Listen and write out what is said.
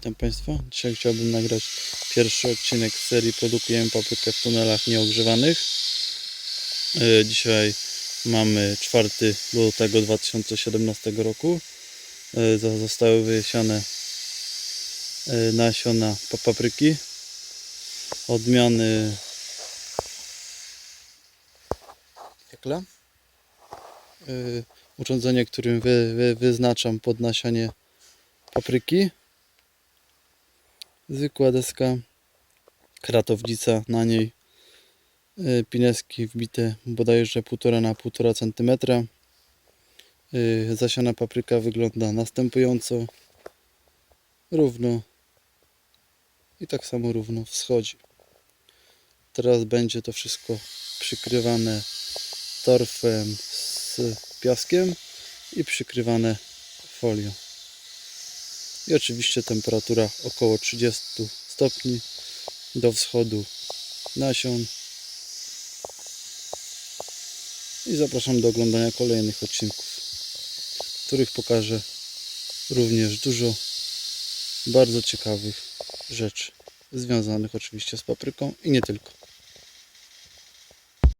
Witam Państwa. Dzisiaj chciałbym nagrać pierwszy odcinek serii Produkujemy paprykę w tunelach nieogrzewanych. E, Dzisiaj mamy 4 lutego 2017 roku. E, Zostały wyjesione e, nasiona pa- papryki. Odmiany Tekla. E, Urządzenie, którym wy, wy, wyznaczam podnasianie papryki. Zwykła deska, kratownica na niej, y, pineski wbite bodajże 1,5 na 1,5 cm. Y, Zasiana papryka wygląda następująco. Równo i tak samo równo wschodzi. Teraz będzie to wszystko przykrywane torfem z piaskiem i przykrywane folią. I oczywiście temperatura około 30 stopni do wschodu nasion. I zapraszam do oglądania kolejnych odcinków, w których pokażę również dużo bardzo ciekawych rzeczy związanych oczywiście z papryką i nie tylko.